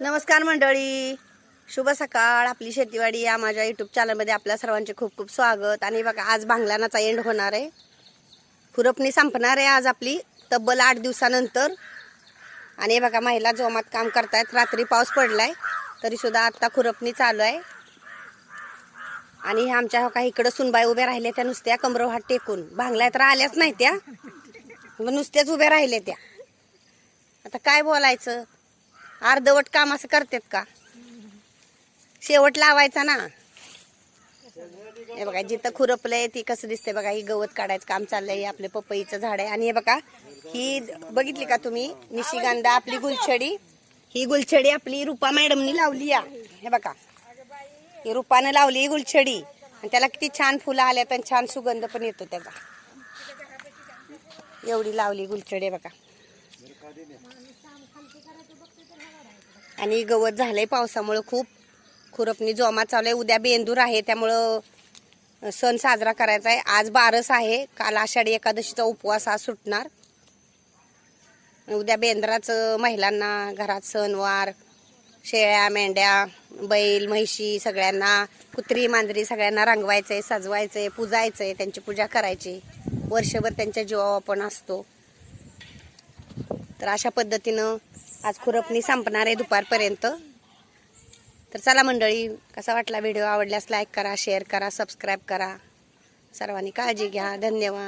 नमस्कार मंडळी. शुभ सकाळ. आपली शेतीवाडी या माझ्या युट्यूब चॅनलमध्ये आपल्या सर्वांचे खूप खूप स्वागत. आणि बघा आज भांगलानाचा एंड होणार आहे. खुरपणी संपणार आहे आज आपली तब्बल आठ दिवसानंतर. आणि बघा महिला जोमात काम करतायत. रात्री पाऊस पडलाय तरीसुद्धा आत्ता खुरपणी चालू आहे. आणि आमच्या हो काही इकडं सुनबाई उभ्या राहिल्या त्या नुसत्या कमरोहात टेकून. भांगल्या तर आल्याच नाही त्या. मग नुसत्याच उभ्या राहिल्या त्या. आता काय बोलायचं? अर्धवट काम असं करतात का? शेवट लावायचा ना. हे बघा जिथं खुरपलंय ती कसं दिसते बघा ही गवत काढायचं काम चाललंय आपले पपईचं झाड आहे. आणि हे बघा ही बघितली का तुम्ही? निशिगंधा आपली गुलछडी. ही गुलछडी आपली रुपा मॅडमनी लावली या. हे बघा. ही रुपानं लावली ही गुलछडी. आणि त्याला किती छान फुलं आल्यात आणि छान सुगंध पण येतो त्याचा. एवढी लावली गुलछडी बघा. आणि गवत झालंय पावसामुळं खूप. खुरपणी जोमात चालू आहे उद्या बेंदूर आहे त्यामुळं सण साजरा करायचा आहे आज बारस आहे. काल आषाढी एकादशीचा उपवास आज सुटणार. उद्या बेंद्राचं महिलांना घरात सणवार शेळ्या मेंढ्या बैल म्हैशी सगळ्यांना कुत्री मांजरी सगळ्यांना रंगवायचंय सजवायचंय आहे त्यांची पूजा करायची. वर्षभर त्यांच्या जीवावर आपण असतो. तर अशा पद्धतीनं आज खुरपणी संपणार आहे दुपारपर्यंत. तर चला मंडळी कसा वाटला व्हिडिओ? आवडल्यास लाईक करा शेअर करा सबस्क्राईब करा. सर्वांनी काळजी घ्या. धन्यवाद.